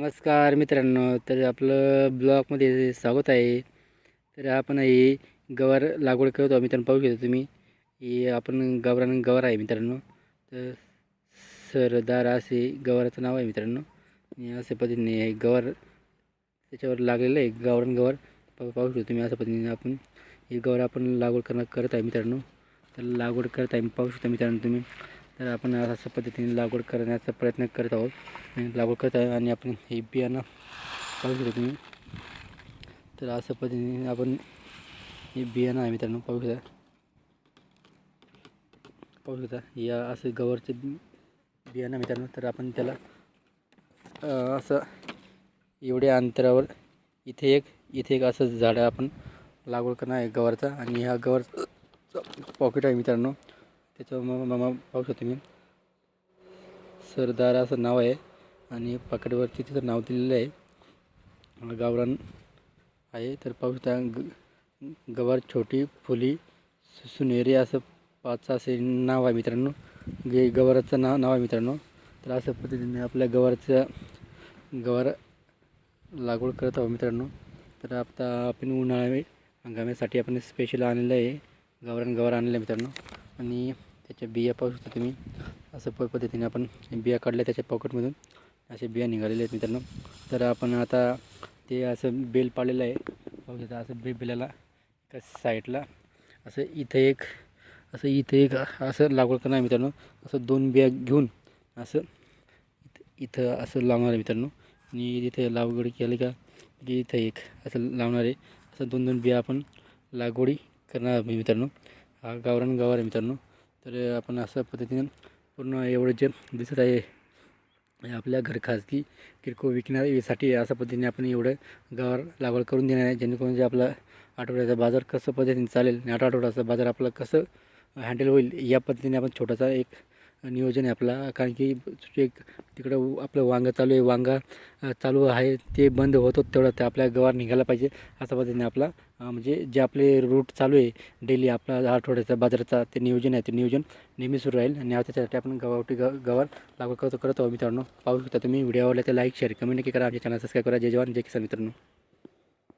नमस्कार मित्रांनो तर आपलं ब्लॉगमध्ये स्वागत आहे. तर आपण हे गवार लागवड करतो मित्रांनो पाहू शकतो तुम्ही. हे आपण गवरान गवार आहे मित्रांनो. तर सरदार असे गवाराचं नाव आहे मित्रांनो. अशा पद्धतीने गवार त्याच्यावर लागलेलं आहे गावरान गवार. पाहू शकतो तुम्ही अशा पद्धतीने आपण. हे गवार आपण लागवड करणं करत आहे मित्रांनो. तर लागवड करत आहे पाहू शकता मित्रांनो तुम्ही. तर आपण अशा पद्धतीने लागवड करण्याचा प्रयत्न करत आहोत. आणि लागवड करत आहे आणि आपण हे बियाणं पाहू शकता तुम्ही. तर अशा पद्धतीने आपण हे बियाणं आहे मित्रांनो पाहू शकता. पाहू शकता या असं गवरचे बियाणं मित्रांनो. तर आपण त्याला असं एवढ्या अंतरावर इथे एक इथे एक असं झाडं आपण लागवड करणार आहे गवारचा. आणि ह्या गवारचा पॉकेट आहे मित्रांनो. त्याचं मग मामा पाहू शकतो मी. सरदार असं नाव आहे आणि पाकडवरती तिथं नाव दिलेलं आहे. गावरान आहे. तर पाहू शकता ग गवार छोटी फुली सु- सुनेरी असं पाच असे नाव आहे मित्रांनो. गे गवाराचं नाव नाव आहे मित्रांनो. तर अशा पद्धतीने आपल्या गवारचं गवार लागवड करत आहोत मित्रांनो. तर आता आपण उन्हाळा हंगामासाठी आपण स्पेशल आणलेलं आहे. गावरान गवार आणलेलं आहे मित्रांनो. आणि त्याच्या बिया पाहू शकता तुम्ही. असं प पद्धतीने आपण बिया काढल्या त्याच्या पॉकेटमधून असे बिया निघालेले आहेत मित्रांनो. तर आपण आता ते असं बेल पाडलेलं आहे. पाहू शकता असं बे बेलाला एका साईडला असं इथं एक असं इथं एक असं लागवड करणार आहे मित्रांनो. असं दोन बिया घेऊन असं इथं इथं असं लावणार आहे मित्रांनो. आणि इथे लागवड केली का की इथं एक असं लावणार आहे. असं दोन दोन बिया आपण लागवडी करणार मित्रांनो. हा गावरान गावर आहे मित्रांनो. तर आपण अशा पद्धतीने पूर्ण एवढं जे दिसत आहे हे आपल्या घर खाजगी किरकोळ विकण्यासाठी अशा पद्धतीने आपण एवढं गावावर लागवड करून देणार आहे. जेणेकरून जे आपला आठवड्याचा बाजार कसं पद्धतीने चालेल आणि आठ आठवड्याचा बाजार आपला कसं हँडल होईल या पद्धतीने आपण छोटासा एक नियोजन आहे आपला. कारण की एक तिकडं आपलं वांगं चालू आहे वांगा चालू आहे ते बंद होतो तेवढं ते आपल्या गवार निघायला पाहिजे. अशा पद्धतीने आपला म्हणजे जे आपले रूट चालू आहे डेली आपला आठवड्याचा बाजाराचा ते नियोजन आहे ते नियोजन नेहमी सुरू राहील. आणि त्याच्यासाठी आपण गवावटी ग गवार लागवड करतो करत आहोत मित्रांनो. पाहू शकता तुम्ही व्हिडिओ आवडला तर लाईक शेअर कमेंट नक्की करा. आमच्या चॅनल सबस्क्राईब करा. जय जवान जय किसान मित्रांनो.